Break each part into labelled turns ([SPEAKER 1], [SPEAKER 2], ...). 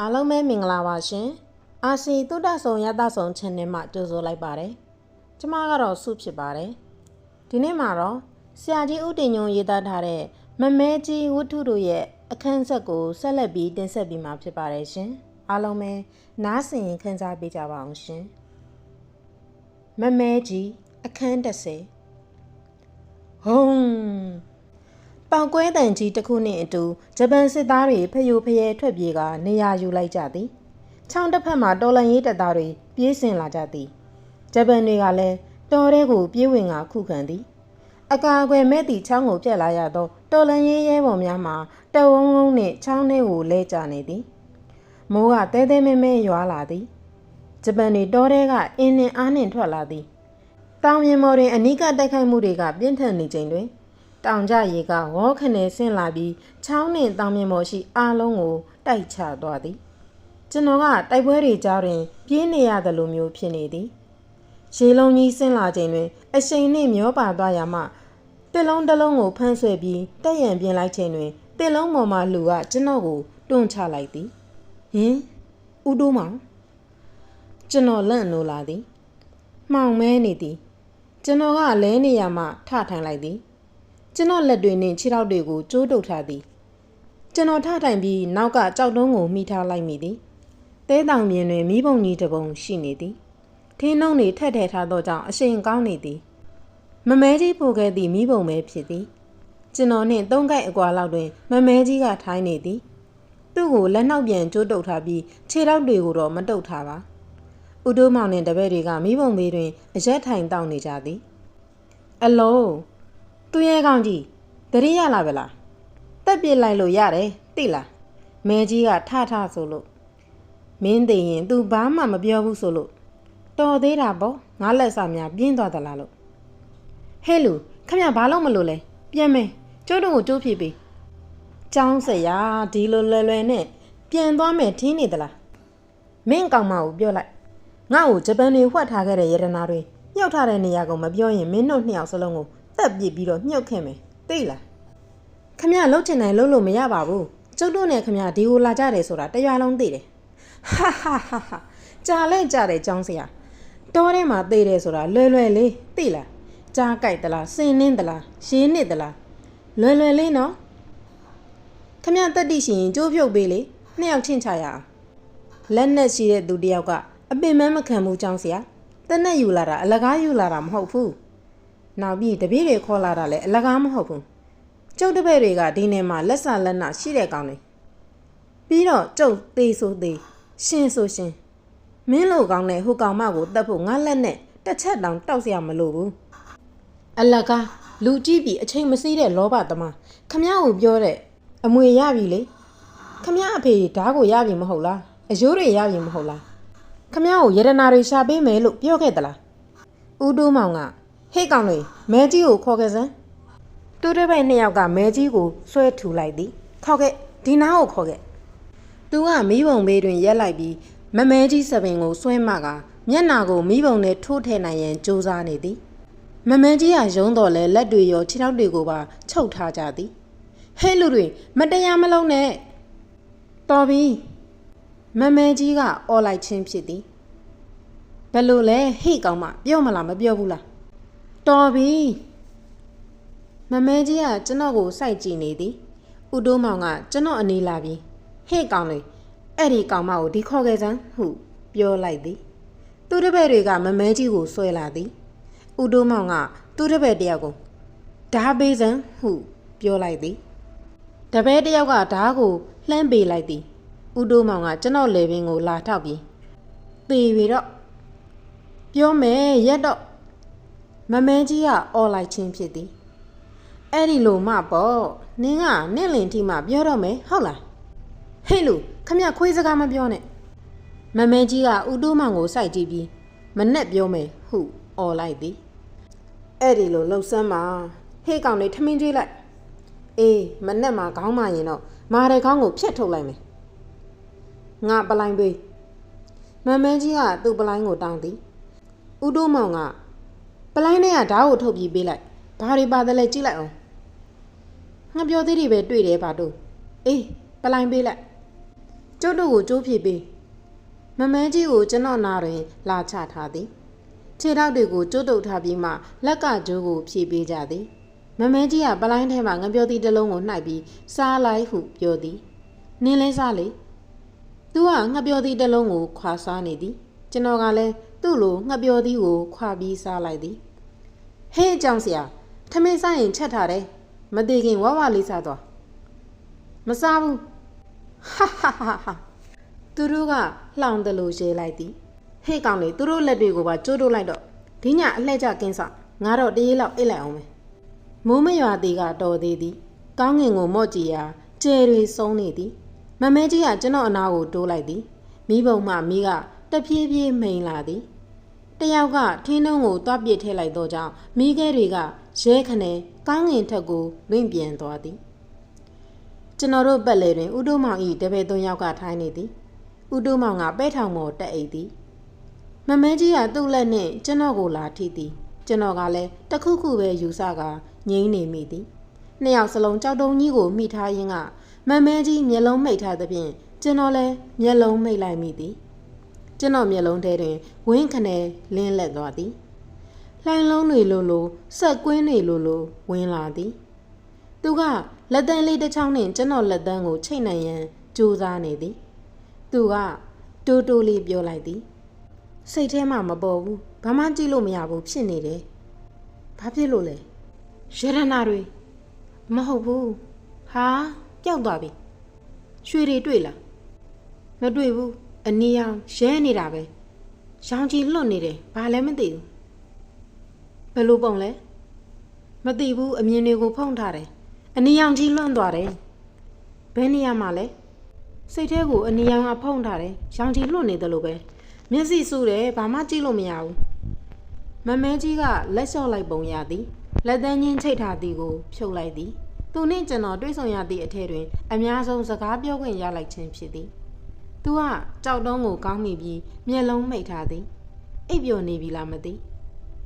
[SPEAKER 1] အားလုံးပဲမင်္ဂလာပါရှင်။အာစီတုဒ္ဒဆုံရတဆုံ channel မှာကြိုဆိုလိုက်ပါတယ်။ကျမကတော့စုဖြစ်ပါတယ်။ဒီနေ့မှာတော့ဆရာကြီးဦးတင်ညွန်ရေးသားထားတဲ့မမဲကြီးဝတ္ထုတို့ရဲ့အခန်းဆက်ကိုဆက်လက်ပြီးတင်ဆက်ပြီးမှာဖြစ်ပါတယ်ရှင်။အားလုံးပဲနားဆင်ရင်ခန်းစားပေးကြပါအောင်ရှင်။မမဲကြီးအခန်း30ဟုံး ပောက်ကွဲတန်ကြီးတစ်ခုနှင့်အတူဂျပန်စစ်သားတွေဖျို့ဖျဲထွက်ပြေးကနေရာယူလိုက်ကြသည်။ချောင်းတစ်ဖက်မှာတော်လန်ရေးတပ်သားတွေပြေးဆင်လာကြသည်။ဂျပန်တွေကလည်းတော်ရဲကိုပြေးဝင်ကခုခံသည်။အကာအကွယ်မဲ့သည့်ချောင်းကိုပြက်လာရသောတော်လန်ရေးရဲဘော်များမှာတဝုံဝုံနှင့်ချောင်းထဲကိုလဲကျနေသည်။မိုးကတဲတဲမဲမဲရွာလာသည်။ဂျပန်တွေတော်ရဲကအင်းနှင်အားနှင့်ထွက်လာသည်။တောင်မြင်မော်တွင်အနိကတိုက်ခိုက်မှုတွေကပြင်းထန်နေချိန်တွင် တောင်ကြရေကဝေါခနဲ့ဆင်းလာပြီးချောင်းနှင့်တောင်မြင်ပေါ်ရှိအားလုံးကိုတိုက်ချသွားသည်ကျွန်တော်ကတိုက်ပွဲတွေကြားတွင် ပြေးနေရသလိုမျိုးဖြစ်နေသည်ရေလုံးကြီးဆင်းလာချိန်တွင် အရှိန်နှင့်မျောပါသွားရမှတစ်လုံးတစ်လုံးကိုဖမ်းဆွဲပြီးတက်ရန်ပြင်လိုက်ချိန်တွင်တစ်လုံးပေါ်မှလူကကျွန်တော်ကိုတွန့်ချလိုက်သည်ဟင်ဦးတိုးမောင်ကျွန်တော်လန့်နိုးလာသည်မှောင်မဲနေသည်ကျွန်တော်ကလဲနေရမှထထိုင်လိုက်သည် ကျွန်တော်လက်တွေနဲ့ခြေထောက်တွေကိုကျိုးတုပ်ထားသည်ကျွန်တော်ထထိုင်ပြီးနောက်ကကြောက်တုံးကိုမိထားလိုက်မိသည်တဲတောင်မြင်တွင်မိဘုံကြီးတစ်ပုံရှိနေသည်ထင်းနှုံးတွေထက်ထက်ထားသောကြောင့်အရှိန်ကောင်းနေသည်မမဲကြီးပိုခဲ့သည့်မိဘုံပဲဖြစ်သည်ကျွန်တော်နှင့်သုံးကိုက်အကွာလောက်တွင် မမဲကြီးကထိုင်းနေသည်သူ့ကိုလက်နှောက်ပြန်ကျိုးတုပ်ထားပြီးခြေထောက်တွေကိုတော့မတုပ်ထားပါဥတိုးမောင်နှင့်တပည့်တွေကမိဘုံဘေးတွင်အရက်ထိုင်တောက်နေကြသည်အလုံး သူရဲကောင်းကြီးတတိရလာပဲလားတက်ပြစ်လိုက်လို့ရတယ်သိလားမဲကြီးကထထဆိုလို့မင်းသိရင် तू ဘာမှမပြောဘူးဆိုလို့တော်သေးတာပေါ့ငါလက်စာများပြင်းသွားသလားလို့ဟဲ့လူခမရဘာလို့မလို့လဲပြန်မယ်ကျိုးတို့ကိုကျိုးဖြေပေးចောင်းစရာဒီလိုလွယ်လွယ်နဲ့ပြန်သွားမယ်ထင်းနေသလားမင်းကောင်မကိုပြောလိုက်ငါ့ကိုဂျပန်တွေဝှက်ထားခဲ့တဲ့ရတနာတွေညှောက်ထားတဲ့နေရာကိုမပြောရင်မင်းတို့နှစ်ယောက်စလုံးကို တက်ပစ်ပြီးတော့မြုပ်ခဲ့မယ်သိလားခမရလှုပ်ချင်တယ်လှုပ်လို့မရပါဘူးကျုပ်တို့နဲ့ခမရဒီကိုလာကြတယ်ဆိုတာတရွာလုံးသိတယ်ဟာဟာဟာဟာကြာလဲကြာတယ်ចောင်းစရာတောထဲမှာသိတယ်ဆိုတာလွယ်လွယ်လေးသိလားကြားကြိုက်သလားစင်နှင်းသလားရှင်းနစ်သလားလွယ်လွယ်လေးနော်ခမရတက်တိရှင်ကြိုးဖြုတ်ပေးလေနှစ်ယောက်ချင်းချရအောင်လက်နဲ့ရှိတဲ့သူတယောက်ကအပင်မမခံဘူးចောင်းစရာတက်နဲ့ယူလာတာအလကားယူလာတာမဟုတ်ဘူး နောက်ပြီးတပည့်တွေခေါ်လာတာလည်းအလကားမဟုတ်ဘူးကျုပ်တပည့်တွေကဒီနေမှာလက်ဆာလက်နာရှိတဲ့ကောင်တွေပြီးတော့ကျုပ်သေးဆိုသေးရှင်ဆိုရှင်မင်းလိုကောင်းတဲ့ဟိုကောင်မကိုတတ်ဖို့ငါလက်နဲ့တစ်ချက်တောင်တောက်စရာမလိုဘူးအလကားလူကြည့်ပြီးအချိန်မစည်းတဲ့လောဘသမားခမ ्या ကိုပြောတဲ့အမွေရပြီလေခမ ्या အဖေဓားကိုရပြီမဟုတ်လားအယိုးတွေရပြီမဟုတ်လားခမ ्या ကိုယရနာတွေရှာပေးမယ်လို့ပြောခဲ့သလားဦးတိုးမောင်က ဟေ့ကောင်တွေမဲကြီးကိုခေါ်ခဲ့စမ်းသူတို့ဘက်နှစ်ယောက်ကမဲကြီးကိုဆွဲထူလိုက်သည်ခေါ်ခဲ့ဒီနားကိုခေါ်ခဲ့သူကမိဘုံဘေးတွင်ရက်လိုက်ပြီးမမဲကြီးစပင်ကိုဆွဲမှကမျက်နာကိုမိဘုံနဲ့ထိုးထည့်နိုင်ရန်ကြိုးစားနေသည်မမဲကြီးကရုံးတော်လဲလက်တွေရောခြေထောက်တွေကိုပါချုပ်ထားကြသည်ဟဲ့လူတွေမတရားမလုံးနဲ့တော်ပြီမမဲကြီးကအော်လိုက်ချင်းဖြစ်သည်ဘယ်လိုလဲဟိတ်ကောင်မပြောမလားမပြောဘူးလား တော်ပြီမမဲကြီးကကျွန်တော်ကိုစိုက်ကြည့်နေသည်ဥတိုးမောင်ကကျွန်တော်အနေလာပြီးဟဲ့ကောင်လေအဲ့ဒီကောင်မကိုဒီခေါ်ခဲ့စမ်းဟုပြောလိုက်သည် သူတပည့်တွေကမမဲကြီးကိုဆွဲလာသည်ဥတိုးမောင်ကသူတပည့်တယောက်ကိုဓာပေးစမ်းဟုပြောလိုက်သည်တပည့်တယောက်ကဓာကိုလှမ်းပေးလိုက်သည်ဥတိုးမောင်ကကျွန်တော်လေပင်ကိုလာထောက်ပြီးသေပြီတော့ပြောမယ်ရက်တော့ မမဲကြီးကအော်လိုက်ချင်းဖြစ်သည်အဲ့ဒီလိုမှပေါ့နင်းကနင့်လင်ထိမှပြောတော့မယ်ဟုတ်လားဟေ့လူခမခွေးစကားမပြောနဲ့မမဲကြီးကဥတိုးမောင်ကိုစိုက်ကြည့်ပြီးမနဲ့ပြောမယ်ဟုအော်လိုက်သည်အဲ့ဒီလိုလှုပ်ဆမ်းပါဟေ့ကောင်လေးထမင်းကျွေးလိုက်အေးမနဲ့မှာခေါင်းမရင်တော့မာတဲ့ခေါင်းကိုဖြတ်ထုတ်လိုက်မယ်ငါပလိုင်းပေးမမဲကြီးကသူ့ပလိုင်းကိုတောင်းသည်ဥတိုးမောင်က ပလိုင်းထဲကဓာတ်ကိုထုတ်ပြီးပေးလိုက်ဘာတွေပါတယ်လဲကြည့်လိုက်အောင်ငါပြောသေးတယ်ပဲတွေ့တယ်ပါတို့အေးပလိုင်းပေးလိုက်ကျုပ်တို့ကိုကြိုးဖြည့်ပေးမမဲကြီးကိုကျွန်တော်နာတွင် လာချထားသည်ခြေထောက်တွေကိုကျုပ်တုပ်ထားပြီးမှလက်ကကြိုးကိုဖြည့်ပေးကြသည်မမဲကြီးကပလိုင်းထဲမှာငပြောသီးတစ်လုံးကိုနှိုက်ပြီးစားလိုက်ဟုပြောသည်နင်းလဲစားလေသူကငပြောသီးတစ်လုံးကိုခွာစားနေသည်ကျွန်တော်ကလည်းသူ့လိုငပြောသီးကိုခွာပြီးစားလိုက်သည် ဟေးအကြောင်းစရာထမင်းစားရင်ချက်ထားတယ်မသေးခင်ဝဝလေးစားသွားမစားဘူးဟာဟာဟာဟာသူတို့ကလှောင်တယ်လို့ရေးလိုက်သည်ဟေ့ကောင်လေသူတို့လက်တွေကိုပါကျိုးတိုးလိုက်တော့ဒီညအလှည့်ကျကင်းစငါတော့တရေလောက်အိတ်လိုက်အောင်မယ်မိုးမရွာသေးကတော်သေးသည်ကောင်းငင်ကိုမော့ကြည့်ရာကျယ်တွေစုံနေသည်မမဲကြီးကကျွန်တော်အနာကိုတိုးလိုက်သည်မိဘုံမှမိကတဖြည်းဖြည်းမိန်လာသည် တယောက်ကထင်းနှုံးကိုတွားပစ်ထည့်လိုက်တော့ကြောင့်မိခဲတွေကရဲခနဲ့ကောင်းငင်ထက်ကိုလွင့်ပြန်သွားသည်ကျွန်တော်တို့ပတ်လေတွင်ဥတုမောင်ဤတပည့်သုံးယောက်ကထိုင်းနေသည်ဥတုမောင်ကပဲထောင်ပေါ်တက်အိတ်သည်မမဲကြီးကသူ့လက်နှင့်ကျွန်တော်ကိုလာထိသည်ကျွန်တော်ကလည်းတခုခုပဲယူဆကငိမ့်နေမိသည်နှစ်ယောက်စလုံးကြောက်တုံကြီးကိုမိထားရင်းကမမဲကြီးမျက်လုံးမိတ်ထားသဖြင့်ကျွန်တော်လည်းမျက်လုံးမိတ်လိုက်မိသည် ကျွန်တော်မျက်လုံးထဲတွင်ဝင်းခနဲလင်းလက်သွားသည်လှိုင်းလုံးတွေလိုလိုဆက်ကွင်းတွေလိုလိုဝင်လာသည် သူကလက်တန်းလေးတစ်ချောင်းနဲ့ကျွန်တော်လက်တန်းကိုချိတ်နိုင်ရန်ကြိုးစားနေသည် သူကတိုးတိုးလေးပြောလိုက်သည်စိတ်ထဲမှာမပေါ်ဘူးဘာမှကြည့်လို့မရဘူးဖြစ်နေတယ်ဘာဖြစ်လို့လဲရတနာတွေမဟုတ်ဘူးဟာပျောက်သွားပြီရွှေတွေတွေ့လားမတွေ့ဘူး အနီရောင်ရဲနေတာပဲရောင်ကြီးလွတ်နေတယ်ဘာလည်းမသိဘူးဘယ်လိုပုံလဲမသိဘူးအမြင်တွေကိုဖုံးထားတယ်အနီရောင်ကြီးလွန့်သွားတယ်ဘယ်နေရာမှာလဲစိတ်ထဲကိုအနီရောင်ကဖုံးထားတယ်ရောင်ကြီးလွန့်နေတယ်လို့ပဲမျက်စိစူးတယ်ဘာမှကြည့်လို့မရဘူးမမဲကြီးကလက်လျှော့လိုက်ပုံရသည်လက်သန်းချင်းချိတ်ထားသည်ကိုဖြုတ်လိုက်သည်သူနှင့်ကျွန်တော်တွေ့ဆုံရသည့်အထက်တွင် အများဆုံးစကားပြောခွင့်ရလိုက်ခြင်းဖြစ်သည် သူကကြောက်တုံးကိုကောင်းမိပြီးမျက်လုံးမိတ်ထားသည်အိပ်ပျော်နေပြီလားမသိ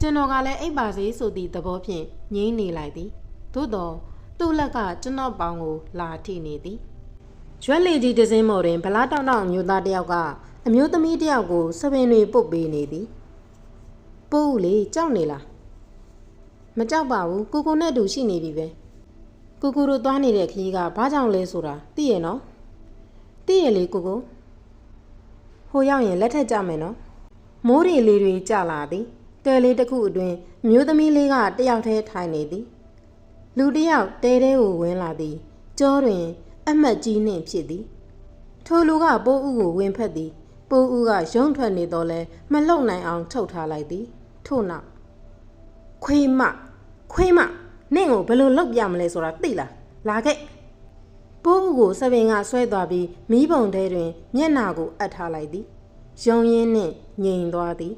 [SPEAKER 1] ကျွန်တော်ကလည်းအိပ်ပါစေဆိုသည့်သဘောဖြင့်ငြိမ့်နေလိုက်သည်သို့တော့သူ့လက်ကကျွန်တော်ပေါင်ကိုလာထိနေသည်ရွက်လေကြီးတစင်းမော်တွင်ဗလားတောက်တောက်အမျိုးသားတစ်ယောက်ကအမျိုးသမီးတစ်ယောက်ကိုစပင်တွေပုတ်ပေးနေသည်ပိုးဦးလေကြောက်နေလားမကြောက်ပါဘူးကိုကိုနဲ့တူရှိနေပြီပဲကိုကိုတို့သွားနေတဲ့ခကြီးကဘာကြောင့်လဲဆိုတာသိရနော်သိရလေကိုကို ဟိုရောက်ရင်လက်ထက်ကြမယ်နော်မိုးရီလေးတွေကြလာသည်တဲလေးတစ်ခုအတွင်းအမျိုးသမီးလေးကတယောက်တည်းထိုင်နေသည် လူတစ်ယောက်တဲတဲကိုဝင်လာသည်ကြောတွင် အမှတ်ကြီးနှင့်ဖြစ်သည်ထိုလူကပိုးဥကိုဝင်ဖက်သည်ပိုးဥကရုံးထွက်နေတော့လဲမလုံနိုင်အောင်ထုတ်ထားလိုက်သည်ထို့နောက်ခွေးမခွေးမနင့်ကိုဘယ်လိုလုပ်ပြမလဲဆိုတာသိလားလာခဲ့ ပိုးဥကိုစပင်ကဆွဲသွားပြီးမီးပုံထဲတွင် မျက်နာကိုအပ်ထားလိုက်သည်ယုံရင်းနှင့်ငြိမ်သွားသည်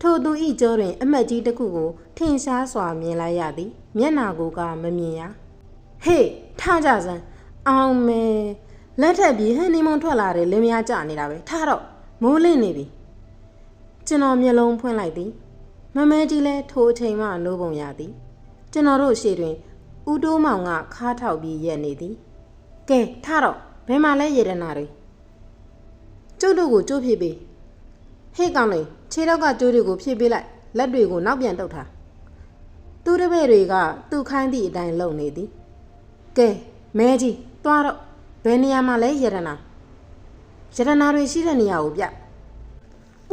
[SPEAKER 1] ထိုသူဤကြောတွင် အမတ်ကြီးတစ်ခုကို ထင်ရှားစွာမြင်လိုက်ရသည်မျက်နာကိုကမမြင်ရဟေးထကြစမ်းအောင်မဲလက်ထက်ပြီးဟန်နီမွန်ထွက်လာတယ်လင်းမယားကြနေတာပဲထားတော့မိုးလင်းနေပြီကျွန်တော်မျက်လုံးဖွင့်လိုက်သည်မမဲကြီးလဲထိုအချိန်မှနိုးပုံရသည်ကျွန်တော်တို့ရှေ့တွင်ဦးတိုးမောင်ကခါထောက်ပြီးရက်နေသည် ကဲထားတော့ဘယ်မှာလဲရေဒနာတွေကျုပ်တို့ကိုကြိုးဖြည့်ပေးဟေ့ကောင်လေးခြေတော့ကကြိုးတွေကိုဖြည့်ပေးလိုက်လက်တွေကိုနောက်ပြန်တုပ်ထားသူတပည့်တွေကသူ့ခိုင်းသည့်အတိုင်းလုပ်နေသည်ကဲမဲကြီးသွားတော့ဘယ်နေရာမှာလဲရေဒနာရေဒနာတွေရှိတဲ့နေရာကိုပြ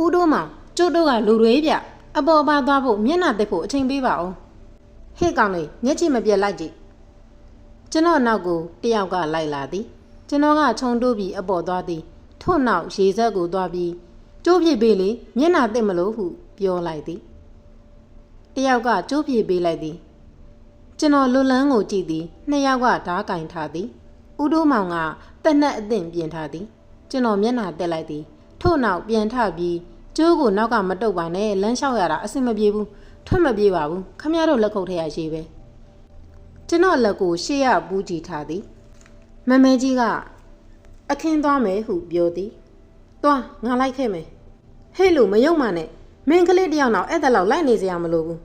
[SPEAKER 1] ဦးတို့မှာကျုပ်တို့ကလူတွေပြအပေါ်ပါသွားဖို့မျက်နှာတက်ဖို့အချိန်ပေးပါဦးဟေ့ကောင်လေးမျက်ခြေမပြတ်လိုက်ကြည့် ကျွန်တော်နောက်ကိုတယောက်ကလိုက်လာသည် ကျွန်တော်ကခြုံတိုးပြီးအပေါ်သွားသည် ထို့နောက်ရေစက်ကိုသွားပြီးကျိုးပြစ်ပေးလေမျက်နှာတက်မလို့ဟုပြောလိုက်သည်တယောက်ကကျိုးပြစ်ပေးလိုက်သည်ကျွန်တော်လွတ်လန်းကိုကြည့်သည်နှစ်ယောက်ကဓားကင်ထားသည်ဥတိုးမောင်ကတက်နှက်အသင့်ပြင်ထားသည် ကျွန်တော်မျက်နှာတက်လိုက်သည် ထို့နောက်ပြန်ထပြီးကျိုးကိုနောက်ကမတုတ်ပါနဲ့လမ်းလျှောက်ရတာအဆင်မပြေဘူးထွက်မပြေပါဘူးခမရတို့လက်ခုပ်ထဲရရှိပဲ ကျွန်တော်လက်ကိုရှေ့ရပူးကြည့်ထားသည်မမဲကြီးကအခင်းသွားမယ်ဟုပြောသည်သွားငါလိုက်ခဲ့မယ်ဟဲ့လို့မယုံမှနဲ့မင်းကလေးတယောက်တော့အဲ့ဒါလောက်လိုက်နေစရာမလိုဘူး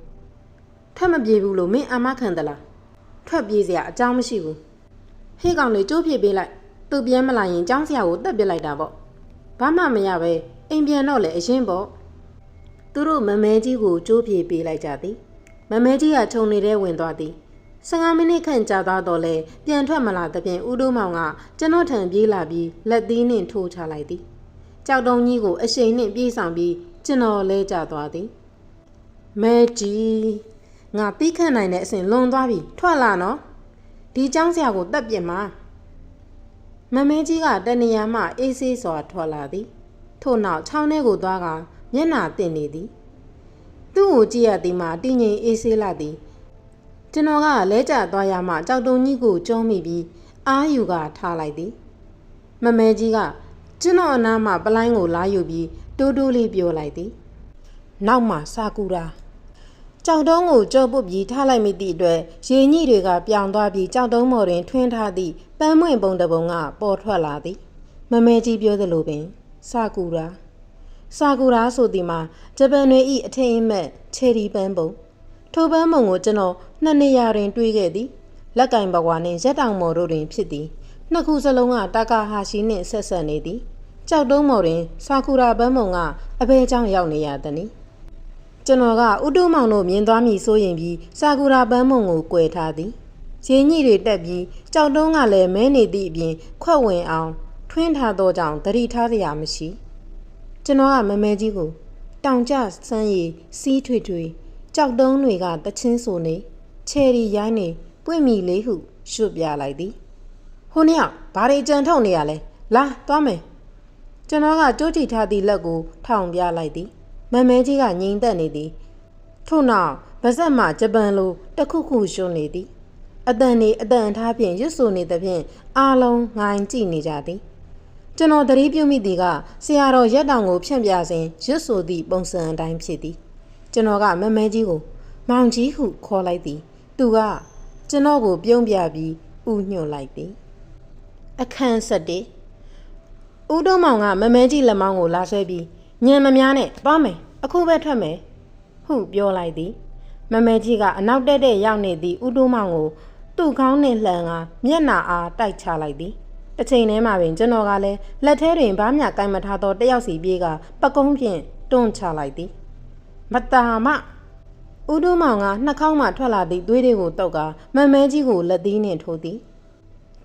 [SPEAKER 1] ထွက်မပြေဘူးလို့မင်းအာမခံသလားထွက်ပြေးစရာအကြောင်းမရှိဘူးဟေ့ကောင်လေးကြိုးပြစ်ပေးလိုက်သူသူပြန်မလာရင်ကျောင်းဆရာကိုတက်ပစ်လိုက်တာပေါ့ဘာမှမရပဲအိမ်ပြန်တော့လေအရင်ပေါ့သူတို့မမဲကြီးကိုကြိုးပြေပေးလိုက်ကြသည်မမဲကြီးကခြုံနေတဲ့ဝင်သွားသည် 15မိနစ်ခန့်ကြာသွားတော့လေပြန်ထွက်မလာသဖြင့်ဦးတို့မောင်ကကျွန်တော်ထံပြေးလာပြီးလက်သီးနှင့်ထိုးချလိုက်သည်ကြောက်တုံးကြီးကိုအရှိန်နှင့်ပြေးဆောင်ပြီးကျွန်တော်လဲကျသွားသည်မဲကြီးငါပြီးခန့်နိုင်တဲ့အစဉ်လွန်သွားပြီထွက်လာနော်ဒီเจ้าဆရာကိုတက်ပြစ်မှာမမဲကြီးကတနေရာမှအေးဆေးစွာထွက်လာသည်ထို့နောက်ချောင်းထဲကိုသွားကမျက်နှာတင်နေသည်သူ့ကိုကြည့်ရသည်မှာတည်ငြိမ်အေးဆေးလာသည် ကျွန်တော်ကလဲကျသွားရမှကြောက်တုံကြီးကိုကျုံးမိပြီးအာယူကထားလိုက်သည်မမဲကြီးကကျွန်တော်အနားမှာပလိုင်းကိုလာယူပြီးတိုးတိုးလေးပြောလိုက်သည်နောက်မှစာကူရာကြောက်တုံးကိုကြောပုတ်ပြီးထားလိုက်မိသည့်အတွက်ရေညှိတွေကပြောင်သွားပြီးကြောက်တုံးမော်တွင်ထွင်းထားသည့်ပန်းမွင့်ပုံတစ်ပုံကပေါ်ထွက်လာသည်မမဲကြီးပြောသလိုပင်စာကူရာစာကူရာဆိုသည်မှာဂျပန်တွေ၏အထင်အမှတ်ချယ်ရီပန်းပုံ ထိုပန်းပုံကိုကျွန်တော်နှစ်နေရာတွင်တွေ့ခဲ့သည်လက်ကင်ဘဝနှင့်ရက်တောင်မော်တို့တွင်ဖြစ်သည်နှစ်ခုစလုံးကတာကာဟာရှိနှင့်ဆက်ဆက်နေသည်ကြောက်တုံးမော်တွင်စာကူရာပန်းပုံကအဘဲကြောင့်ရောက်နေရသည်။ကျွန်တော်ကဥတုမောင်တို့မြင်သွားမိဆိုရင်ပြီးစာကူရာပန်းမုံကို꿰ထားသည်။ရင်းညိတွေတက်ပြီးကြောက်တုံးကလည်းမဲနေသည့်အပြင်ခွက်ဝင်အောင် ထွင်းထားသောကြောင့်တတိထားစရာမရှိ။ကျွန်တော်ကမမဲကြီးကိုတောင်ကျဆန်းရည်စီးထွေထွေ ကြောက်တုံးတွေကတချင်းဆိုနေချယ်ရီရိုင်းနေပွင့်မီလေးဟုရွတ်ပြလိုက်သည်။ဟိုနှစ်ယောက်ဘာတွေကြံထုတ်နေရလဲလာသွားမယ်။ကျွန်တော်ကတိုးတီထားသည့်လက်ကိုထောင်ပြလိုက်သည်။မမဲကြီးကငိမ့်သက်နေသည်ထို့နောက်ဗဇက်မှဂျပန်လိုတခုခုရှုံနေသည်အတန်နေအတန်ထားဖြင့်ရွတ်ဆိုနေသဖြင့်အားလုံးငိုင်းကြည့်နေကြသည်ကျွန်တော်သတိပြုမိသည်ကဆရာတော်ရက်တောင်ကိုဖြန့်ပြစဉ်ရွတ်ဆိုသည့်ပုံစံအတိုင်းဖြစ်သည် ကျွန်တော်ကမမဲကြီးကို မောင်ကြီးဟုခေါ်လိုက်သည် သူကကျွန်တော်ကိုပြုံးပြပြီးဥညွှတ်လိုက်သည် အခန်း7ဦးတုံးမောင်ကမမဲကြီးလက်မောင်းကိုလာဆွဲပြီးညံမများနဲ့သွားမယ်အခုပဲထွက်မယ်ဟုပြောလိုက်သည် မမဲကြီးကအနောက်တက်တဲ့ရောက်နေသည့်ဦးတိုးမောင်ကိုသူ့ခေါင်းနှင့်လှန်ကမျက်နာအားတိုက်ချလိုက်သည်တစ်ချိန်တည်းမှာပင်ကျွန်တော်ကလည်းလက်ထဲတွင်ဘားမြကင်မထားသောတယောက်စီပြေးကပကုံးဖြင့်တွန်းချလိုက်သည် မတာမဦးတိုးမောင်ကနှာခေါင်းမှထွက်လာသည့်သွေးတွေကိုတုတ်ကမမဲကြီးကိုလက်သီးနှင့်ထိုးသည်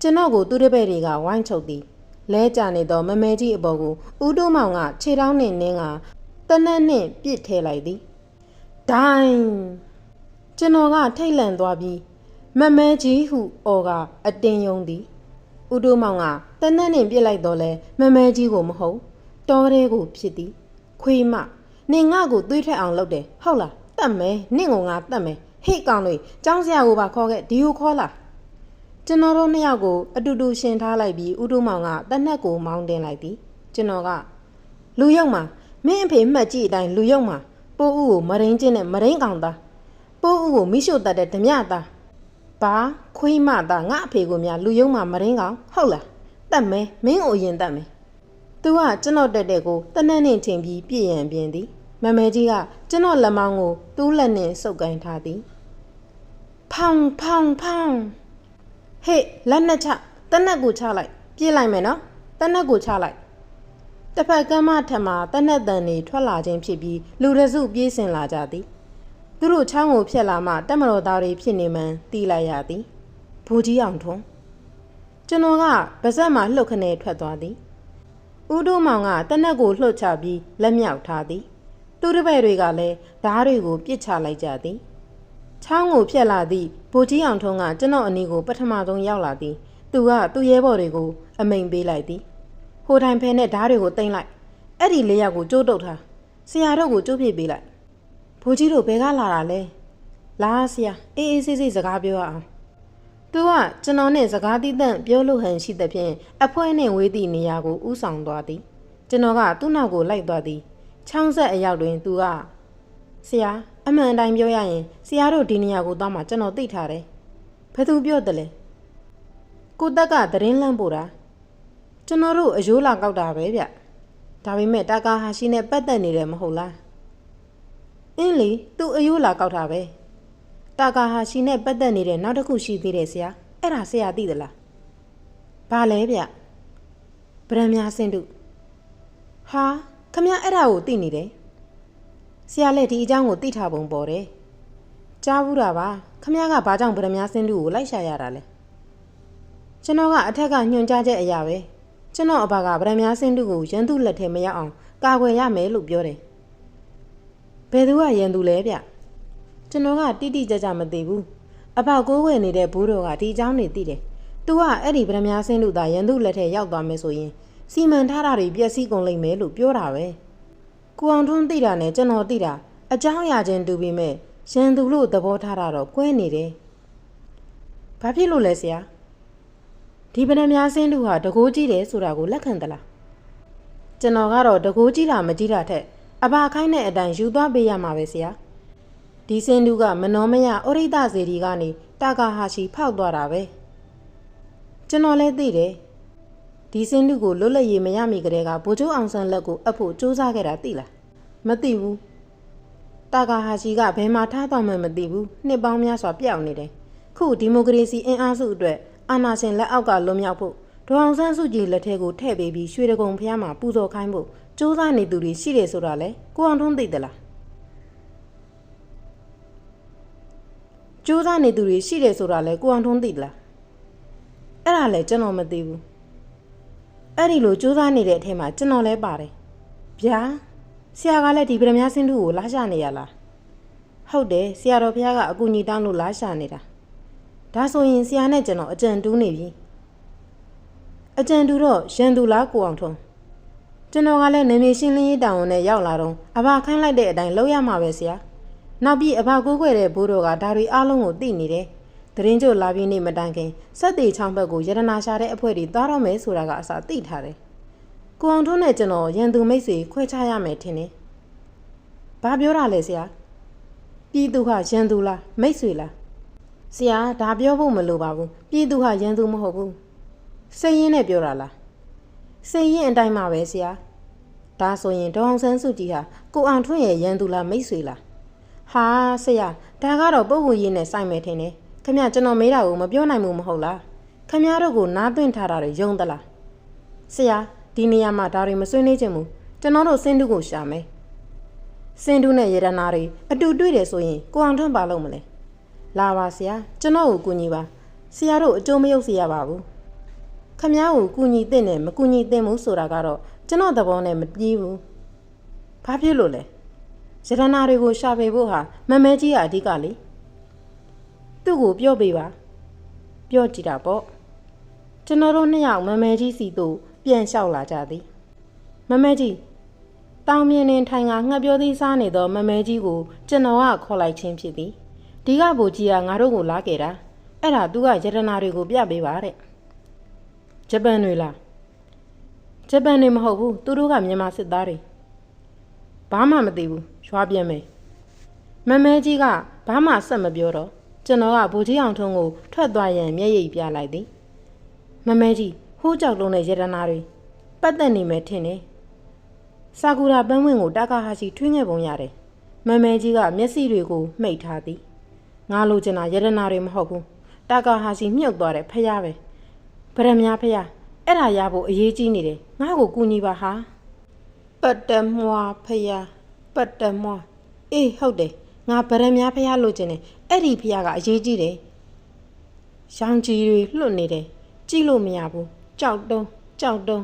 [SPEAKER 1] ကျွန်တော်ကိုသူ့တပည့်တွေကဝိုင်းချုပ်သည်လဲကြနေသောမမဲကြီးအပေါ်ကိုဦးတိုးမောင်ကခြေထောက်နှင့်နင်းကတနက်နှင့်ပြစ်ထဲလိုက်သည်ဒိုင်းကျွန်တော်ကထိတ်လန့်သွားပြီးမမဲကြီးဟုအော်ကအတင်းယုံသည်ဦးတိုးမောင်ကတနက်နှင့်ပြစ်လိုက်တော့လဲမမဲကြီးကိုမဟုတ်တောထဲကိုဖြစ်သည်ခွေးမ နင်ငါ့ကိုသွေးထွက်အောင်လုပ်တယ်ဟုတ်လားတတ်မယ်နင့်ကိုငါတတ်မယ်ဟေ့ကောင်လေးចောင်းစရာကိုပါခေါ်ခဲ့ဒီကိုခေါ်လာကျွန်တော်တို့နှစ်ယောက်ကိုအတူတူရှင်ထားလိုက်ပြီးဦးတို့မောင်ကတနက်ကိုမောင်းတင်လိုက်သည်ကျွန်တော်ကလူယုံမှာမင်းအဖေမှတ်ကြည့်အတိုင်းလူယုံမှာပိုးဦးကိုမရင်းချင်းနဲ့မရင်းကောင်သားပိုးဦးကိုမိရှို့တတ်တဲ့ဓမြသားဘာခွေးမသားငါအဖေကိုများလူယုံမှာမရင်းကောင်ဟုတ်လားတတ်မဲမင်းကိုအရင်တတ်မဲသူကကျွန်တော်တက်တဲ့ကိုတနက်နဲ့ချိန်ပြီးပြည့်ရန်ပြင်းသည် မမဲကြီးကကျွန်တော်လက်မောင်းကိုတူးလက်နဲ့စုပ်ကိုင်းထားသည်ဖောင်ဖောင်ဖောင်ဟေ့လက်နဲ့ချတနက်ကိုချလိုက်ပြေးလိုက်မယ်နော်တနက်ကိုချလိုက်တစ်ဖက်ကမ်းမထမှာတနက်တန်တွေထွက်လာခြင်းဖြစ်ပြီးလူရစုပြေးဆင်လာကြသည်သူတို့ချောင်းကိုဖျက်လာမှတက်မတော်သားတွေဖြစ်နေမှန်းသိလိုက်ရသည်ဘူကြီးအောင်ထွန်းကျွန်တော်ကဗဇက်မှာလှုပ်ခနဲထွက်သွားသည်ဦးတို့မောင်ကတနက်ကိုလှုပ်ချပြီးလက်မြောက်ထားသည် သူတပည့်တွေကလည်းဓားတွေကိုပြစ်ချလိုက်ကြသည်ချောင်းကိုဖျက်လာသည့်ဗိုလ်ကြီးအောင်ထုံးကကျွန်တော်အနီးကိုပထမဆုံးရောက်လာသည်သူကသူ့ရဲဘော်တွေကို အမိန်ပေးလိုက်သည်ဟိုတိုင်ဖဲနဲ့ဓားတွေကိုတင်လိုက်အဲ့ဒီလေးယောက်ကိုကြိုးတုတ်ထားဆရာတို့ကိုကြိုးပြစ်ပေးလိုက်ဘိုးကြီးတို့ဘယ်ကလာတာလဲလာဆရာအေးအေးဆေးဆေးစကားပြောရအောင်သူကကျွန်တော်နဲ့စကားတီးတန့်ပြောလို့ဟန်ရှိသဖြင့်အဖွဲနဲ့ဝေးသည့်နေရာကိုဥဆောင်သွားသည်ကျွန်တော်ကသူ့နောက်ကိုလိုက်သွားသည် ချောင်းဆက်အရောက်တွင်သူကဆရာအမှန်တိုင်းပြောရရင်ဆရာတို့ဒီနေရာကိုသွားမှကျွန်တော်သိထားတယ်ဘယ်သူပြောတယ်လဲကိုတက်ကသတင်းလန့်ပို့တာကျွန်တော်တို့အယိုးလာကောက်တာပဲဗျဒါပေမဲ့တာကာဟာရှိနဲ့ပတ်သက်နေတယ်မဟုတ်လားအင်းလေသူအယိုးလာကောက်တာပဲတာကာဟာရှိနဲ့ပတ်သက်နေတဲ့နောက်တစ်ခုရှိသေးတယ်ဆရာအဲ့ဒါဆရာသိသလားဘာလဲဗျဗရံများစင်တုဟာ ခမရအဲ့ဒါကိုသိနေတယ်ဆရာလည်းဒီအကြောင်းကိုသိထားပုံပေါ်တယ်ကြားဘူးတာပါခမရကဘာကြောင့်ဗရံများစင်တုကိုလိုက်ရှာရတာလဲကျွန်တော်ကအထက်ကညွှန်ကြားချက်အရာပဲကျွန်တော်အဘကဗရံများစင်တုကိုရန်သူလက်ထဲမရောက်အောင်ကာကွယ်ရမယ်လို့ပြောတယ်ဘယ်သူကရန်သူလဲဗျကျွန်တော်ကတိတိကျကျမသိဘူးအဘကိုးဝယ်နေတဲ့ဘိုးတော်ကဒီအကြောင်းနေသိတယ်သူကအဲ့ဒီဗရမ ्या ဆင်းလူသားရန်သူလက်ထဲရောက်သွားမယ်ဆိုရင် စီမံထားတာတွေပျက်စီးကုန်လိမ့်မယ်လို့ပြောတာပဲကိုအောင်ထွန်းသိတာနဲ့ကျွန်တော်သိတာအကြောင်းအရာချင်းတူပြီးမဲ့ရန်သူလို့သဘောထားတာတော့ကွဲနေတယ်ဘာဖြစ်လို့လဲဆရာဒီဗရမ ्या ဆင်းလူဟာတကိုးကြီးတယ်ဆိုတာကိုလက်ခံသလားကျွန်တော်ကတော့တကိုးကြီးတာမကြီးတာထက်အဘခိုင်းတဲ့အတိုင်းယူသွားပေးရမှာပဲဆရာဒီစင်တူကမနောမယဩရိတဇေဒီကနေတာကာဟာရှိဖောက်သွားတာပဲကျွန်တော်လည်းသိတယ် ဒီစင်တူကိုလွတ်လပ်ရေးမရမီကတည်းကဗိုလ်ချုပ်အောင်ဆန်းလက်ကိုအပ်ဖို့စူးစမ်းခဲ့တာသိလားမသိဘူးတာကာဟာရှိကဘယ်မှာထားသွားမှမသိဘူးနှစ်ပေါင်းများစွာပြောက်နေတယ်ခုဒီမိုကရေစီအင်အားစုအတွက်အာဏာရှင်လက်အောက်ကလွတ်မြောက်ဖို့ဒေါအောင်ဆန်းစုကြည်လက်ထဲကိုထည့်ပေးပြီးရွှေတကုံဖျားမှာပူဇော်ခိုင်းဖို့စူးစမ်းနေသူတွေရှိတယ်ဆိုတာလေကိုအောင်ထွန်းသိသလားစူးစမ်းနေသူတွေရှိတယ်ဆိုတာလေကိုအောင်ထွန်းသိသလားအဲ့ဒါလည်းကျွန်တော်မသိဘူး အဲ့ဒီလိုစူးစမ်းနေတဲ့အထက်မှာကျွန်တော်လည်းပါတယ်ဗျာဆရာကလည်းဒီဗရမ ्या စင်းတူကိုလာရှာနေရလားဟုတ်တယ်ဆရာတော်ဘုရားကအကူအညီတောင်းလို့လာရှာနေတာဒါဆိုရင်ဆရာနဲ့ကျွန်တော်အကြံတူးနေပြီအကြံတူတော့ရန်သူလားကိုအောင်ထွန်းကျွန်တော်ကလည်းနေနေရှင်းလင်းရေးတောင်းဝန်နဲ့ရောက်လာတော့အဘခိုင်းလိုက်တဲ့အတိုင်းလုပ်ရမှာပဲဆရာနောက်ပြီးအဘကိုးခွဲတဲ့ဘိုးတော်ကဒါတွေအားလုံးကိုသိနေတယ် တရင်ကျိုလာပြီးနေမတိုင်ခင်စက်တီချောင်းဘက်ကိုရတနာရှာတဲ့အဖွဲ့တွေသွားတော့မယ်ဆိုတာကအစားသိထားတယ်ကိုအောင်ထွန်းနဲ့ကျွန်တော်ရန်သူမိတ်ဆွေခွဲခြားရမယ်ထင်တယ်ဘာပြောတာလဲဆရာပြည်သူကရန်သူလားမိတ်ဆွေလားဆရာဒါပြောဖို့မလိုပါဘူးပြည်သူဟာရန်သူမဟုတ်ဘူးစိတ်ရင်းနဲ့ပြောတာလားစိတ်ရင်းအတိုင်းမှာပဲဆရာဒါဆိုရင်ဒေါအောင်ဆန်းစုကြည်ဟာကိုအောင်ထွန်းရဲ့ရန်သူလားမိတ်ဆွေလားဟာဆရာဒါကတော့ပုဂ္ဂိုလ်ရေးနဲ့စိုက်မယ်ထင်တယ် ခမရကျွန်တော်မေးတာကိုမပြောနိုင်ဘူးမဟုတ်လားခမရတို့ကိုနားသွင်းထားတာတွေယုံသလားဆရာဒီနေရာမှာဒါတွေမဆွေးနွေးချင်ဘူးကျွန်တော်တို့စင်တူကိုရှာမယ်စင်တူနဲ့ရတနာတွေအတူတွေ့တယ်ဆိုရင်ကိုအောင်ထွန်းပါလို့မလဲလာပါဆရာကျွန်တော်ကိုကူညီပါဆရာတို့အကျိုးမယုတ်စေရပါဘူးခမ ्या ကိုကူညီတဲ့နဲ့မကူညီတဲ့မှုဆိုတာကတော့ကျွန်တော်သဘောနဲ့မပြေးဘူးဘာဖြစ်လို့လဲရတနာတွေကိုရှာဖေဖို့ဟာမမဲကြီးကအဓိကလေ သူ့ကိုပြောပေးပါပြောကြည့်တာပေါ့ကျွန်တော်တို့နှစ်ယောက်မမဲကြီးစီတို့ပြန်လျှောက်လာကြသည်မမဲကြီးတောင်မြင်နေထိုင်ကငှက်ပြောသည်စားနေသောမမဲကြီးကိုကျွန်တော်ကခေါ်လိုက်ခြင်းဖြစ်သည်ဒီကဘူကြီးကငါတို့ကိုလာခဲ့တာအဲ့ဒါသူကရတနာတွေကိုပြပေးပါတဲ့ဂျပန်တွေလားဂျပန်တွေမဟုတ်ဘူးသူတို့ကမြန်မာစစ်သားတွေဘာမှမသိဘူးရွာပြန်မယ်မမဲကြီးကဘာမှဆက်မပြောတော့ ကျွန်တော်ကဘူကြီးအောင်ထုံးကိုထွက်သွားရန်မျက်ရည်ပြလိုက်သည်မမဲကြီးဟိုးကြောက်လုံးတဲ့ရတနာတွေပတ်သက်နေမယ်ထင်တယ်ဆာကူရာပန်းဝင်ကိုတာကာဟာရှိထွင်းခဲ့ပုံရတယ်မမဲကြီးကမျက်စိတွေကိုမှိတ်ထားသည်ငါလိုချင်တာရတနာတွေမဟုတ်ဘူးတာကာဟာရှိမြုပ်သွားတယ်ဖះပဲဗရမ ्या ဖះအဲ့ဒါရဖို့အရေးကြီးနေတယ်ငါ့ကိုကူညီပါဟာပတ်တမွာဖះပတ်တမွာအေးဟုတ်တယ် ငါဗရမ ्या ဖះလိုချင်တယ်အဲ့ဒီဖះကအရေးကြီးတယ်ရောင်ကြီးတွေလွတ်နေတယ်ကြည့်လို့မရဘူးကြောက်တုံးကြောက်တုံး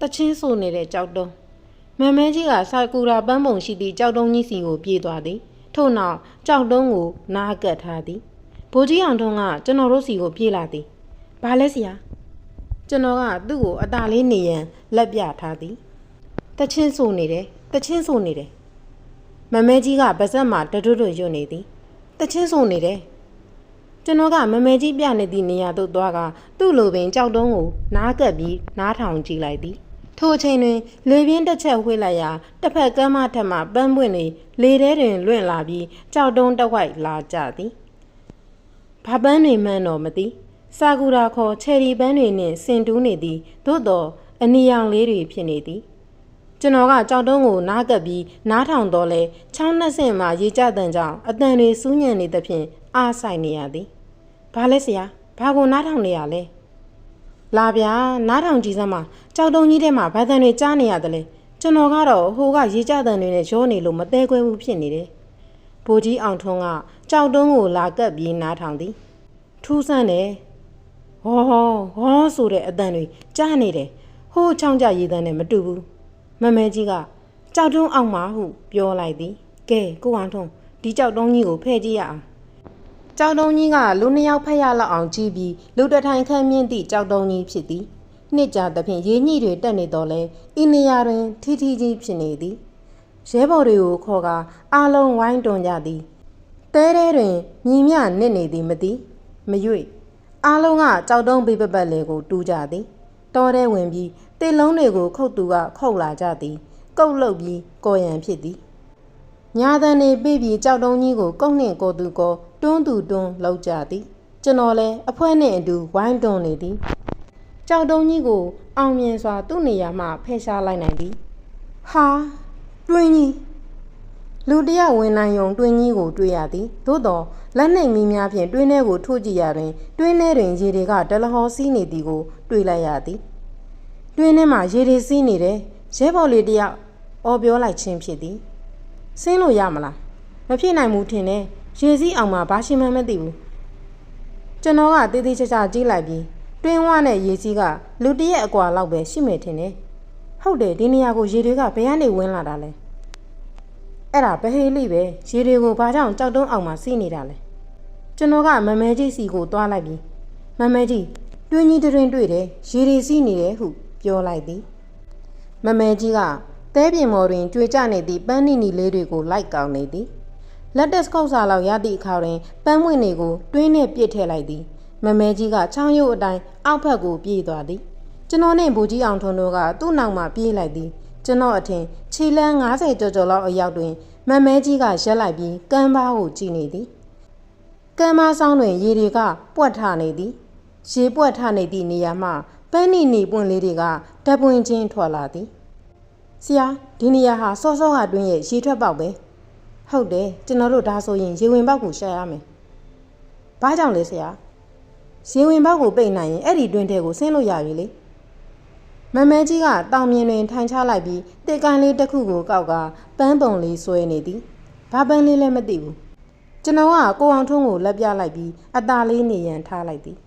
[SPEAKER 1] တချင်းဆိုနေတဲ့ကြောက်တုံးမမဲကြီးကဆာကူရာပန်းပုံရှိသည့်ကြောက်တုံးကြီးစီကိုပြေးသွားသည်ထို့နောက်ကြောက်တုံးကိုနားကပ်ထားသည်ဘိုးကြီးအောင်ထုံးကကျွန်တော်တို့စီကိုပြေးလာသည်ဘာလဲဆရာကျွန်တော်ကသူ့ကိုအตาလေးနေရန်လက်ပြထားသည်တချင်းဆိုနေတယ်တချင်းဆိုနေတယ် မမဲကြီးကဗစက်မှာတတွတ်တွတ်ရွတ်နေသည်တချင်းဆိုနေတယ်ကျွန်တော်ကမမဲကြီးပြနေသည့်နေရာသို့သွားကသူ့လိုပင်ကြောက်တုံးကိုနားကပ်ပြီးနားထောင်ကြည့်လိုက်သည်ထိုအချိန်တွင်လေပြင်းတစ်ချက်ဝှေ့လိုက်ရာတစ်ဖက်ကမ်းမထက်မှပန်းပွင့်နေလေထဲတွင်လွင့်လာပြီးကြောက်တုံးတစ်ဝိုက်လာကြသည်ဘာပန်းတွေမှန်းတော့မသိဆာကူရာခေါ်ချယ်ရီပန်းတွေနှင့်ဆင်တူးနေသည်သို့တော့အနီရောင်လေးတွေဖြစ်နေသည် ကျွန်တော်ကကြောက်တုံးကိုနားကပ်ပြီးနားထောင်တော့လဲချောင်းနှက်ဆင့်မှရေကြတန်ကြောင်အတန်တွေစူးညံနေသဖြင့်အားဆိုင်နေရသည်ဘာလဲဆရာဘာကိုနားထောင်နေရလဲလာဗျာနားထောင်ကြည့်စမ်းပါကြောက်တုံးကြီးထဲမှာဘာတန်တွေကြားနေရတယ်လေကျွန်တော်ကတော့ဟိုကရေကြတန်တွေနဲ့ရောနေလို့မသေးခွဲဘူးဖြစ်နေတယ်ဘိုးကြီးအောင်ထွန်းကကြောက်တုံးကိုလာကပ်ပြီးနားထောင်သည်ထူးဆန်းတယ်ဟောဟောဟောဆိုတဲ့အတန်တွေကြားနေတယ်ဟိုးချောင်းကြရေတန်နဲ့မတူဘူး မမဲကြီးကကြောက်တုံးအောင်မှာဟုပြောလိုက်သည်ကဲကိုအောင်ထွန်းဒီကြောက်တုံးကြီးကိုဖဲ့ကြည့်ရအောင်ကြောက်တုံးကြီးကလူနှစ်ယောက်ဖက်ရလောက်အောင်ကြည့်ပြီးလူတစ်ထိုင်ခန့်မြင့်သည့်ကြောက်တုံးကြီးဖြစ်သည်နှစ်ကြာသဖြင့်ရေညှိတွေတက်နေတော့လဲဤနေရာတွင်ထီထီကြီးဖြစ်နေသည်ရဲဘော်တွေကိုခေါ်ကာအားလုံးဝိုင်းတွန်ကြသည်တဲတဲတွင်မြည်မြနစ်နေသည်မသိမရွေ့အားလုံးကကြောက်တုံးပိပပတ်လေကိုတူးကြသည်တောထဲဝင်ပြီး တေလုံးတွေကိုခုတ်သူကခုတ်လာကြသည်ကုတ်လုတ်ပြီးကော်ရန်ဖြစ်သည်ညာတန်နေပြပြီးကြောက်တုံးကြီးကိုကုန်းနှင့်ကိုသူကိုတွန်းသူတွန်းလောက်ကြသည် ကျွန်တော်လည်းအဖွဲနှင့်အတူဝိုင်းတွန်းနေသည်ကြောက်တုံးကြီးကိုအောင်မြင်စွာသူ့နေရာမှဖယ်ရှားလိုက်နိုင်သည်ဟာတွင်းကြီးလူတစ်ယောက်ဝင်နိုင်ယုံတွင်းကြီးကိုတွေ့ရသည်သို့တော့လက်နှိမ်မီးများဖြင့်တွင်းထဲကိုထိုးကြည့်ရတွင်တွင်းထဲတွင်ရေတွေကဒလဟောစီးနေသည်ကိုတွေ့လိုက်ရသည် တွင်းထဲမှာရေတွေစီးနေတယ်ရဲဘော်လေးတစ်ယောက်အော်ပြောလိုက်ခြင်းဖြစ်သည်ဆင်းလို့ရမလားမဖြစ်နိုင်ဘူးထင်တယ်ရေစည်းအောင်မှာဘာရှိမှန်းမသိဘူးကျွန်တော်ကတေးသေးချာချာကြည့်လိုက်ပြီးတွင်းဝနဲ့ရေစည်းကလူတစ်ရက်အကွာလောက်ပဲရှိမယ်ထင်တယ်ဟုတ်တယ်ဒီနေရာကိုရေတွေကဘယ်ကနေဝင်လာတာလဲအဲ့ဒါဘဟေးလိပဲရေတွေကိုဘာကြောင့်ကြောက်တုံးအောင်မှာစီးနေတာလဲကျွန်တော်ကမမဲကြီးစီကိုတွားလိုက်ပြီးမမဲကြီးတွင်းကြီးတွင်တွေ့တယ်ရေတွေစီးနေတယ်ဟု ပြောလိုက်သည်မမဲကြီးကသဲပြင်မော်တွင်ကြွေကြနေသည့်ပန်းနီနီလေးတွေကိုလိုက်ကောင်းနေသည်လက်တက်စကောက်စာလောက်ရသည့်အခါတွင်ပန်းမွင့်တွေကိုတွင်းနှင့်ပြစ်ထည့်လိုက်သည်မမဲကြီးကချောင်းရုပ်အတိုင်းအောက်ဘက်ကိုပြေးသွားသည်ကျွန်တော်နှင့်ဘူကြီးအောင်ထွန်းတို့ကသူ့နောက်မှပြေးလိုက်သည်ကျွန်တော်အထင်ခြေလန်း90ကျော်ကျော်လောက်အရောက်တွင်မမဲကြီးကရက်လိုက်ပြီးကမ်းပါးကိုကြည့်နေသည်ကမ်းမဆောင်တွင်ရေတွေကပွက်ထနေသည်ရေပွက်ထနေသည့်နေရာမှ ပန်းနီနီပွင့်လေးတွေကဓပွင့်ချင်းထွက်လာသည်ဆရာဒီနေရာဟာစောစောကတွင်းရဲ့ရေထွက်ပေါက်ပဲဟုတ်တယ်ကျွန်တော်တို့ဒါဆိုရင်ရေဝင်ပေါက်ကိုရှာရမယ်ဘာကြောင့်လဲဆရာရေဝင်ပေါက်ကိုပိတ်နိုင်ရင်အဲ့ဒီတွင်းထဲကိုဆင်းလို့ရပြီလေမမဲကြီးကတောင်မြင်တွင်ထိုင်ချလိုက်ပြီးတစ်ကိုင်းလေးတစ်ခုကိုကောက်ကပန်းပုံလေးဆွဲနေသည်ဘာပန်းလေးလည်းမသိဘူးကျွန်တော်ကကိုအောင်ထွန်းကိုလက်ပြလိုက်ပြီးအตาလေးနေရန်ထားလိုက်သည်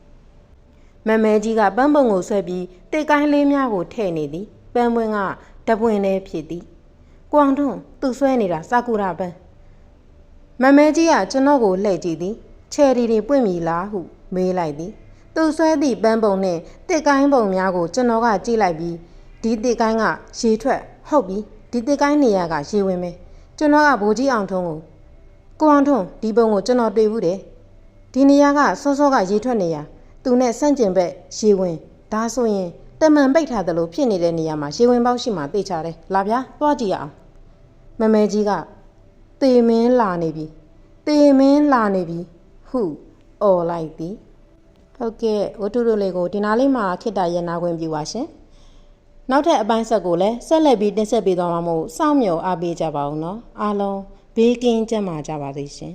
[SPEAKER 1] မမဲကြီးကပန်းပုံကိုဆွဲပြီးတိတ်ကိုင်းလေးများကိုထည့်နေသည်ပန်းပွင့်ကတပွင့်လေးဖြစ်သည်ကိုအောင်ထွန်းသူ့ဆွဲနေတာစာကူရာပန်းမမဲကြီးကကျွန်တော်ကိုလှည့်ကြည့်သည်ချယ်ရီတွေပွင့်ပြီလားဟုမေးလိုက်သည်သူဆွဲသည့်ပန်းပုံနှင့်တစ်ကိုင်းပုံများကိုကျွန်တော်ကကြည့်လိုက်ပြီးဒီတစ်ကိုင်းကရေထွက်ဟုတ်ပြီဒီတစ်ကိုင်းနေရာကရေဝင်ပဲကျွန်တော်ကဘိုးကြီးအောင်ထွန်းကိုကိုအောင်ထွန်းဒီပုံကိုကျွန်တော်တွေ့ဘူးတယ်ဒီနေရာကစောစောကရေထွက်နေရ သူနဲ့ဆန့်ကျင်ဘက်ရေဝင်ဒါဆိုရင်တမန်ပိတ်ထားတယ်လို့ဖြစ်နေတဲ့နေရာမှာရေဝင်ပေါက်ရှိမှသိချတယ်လာဗျာသွားကြည့်ရအောင်မမဲကြီးကတေမင်းလာနေပြီတေမင်းလာနေပြီဟုអော်လိုက်သည်ဟုတ်ကဲ့ဝတ္ထုတို့လေးကိုဒီနားလေးမှာခိတ္တရနာခွင့်ပြုပါရှင်နောက်ထပ်အပိုင်းဆက်ကိုလည်းဆက်လက်ပြီးတင်ဆက်ပေးသွားမှာမို့စောင့်မျှော်အားပေးကြပါဦးနော်အားလုံးဘေးကင်းကြမှာကြပါစေရှင်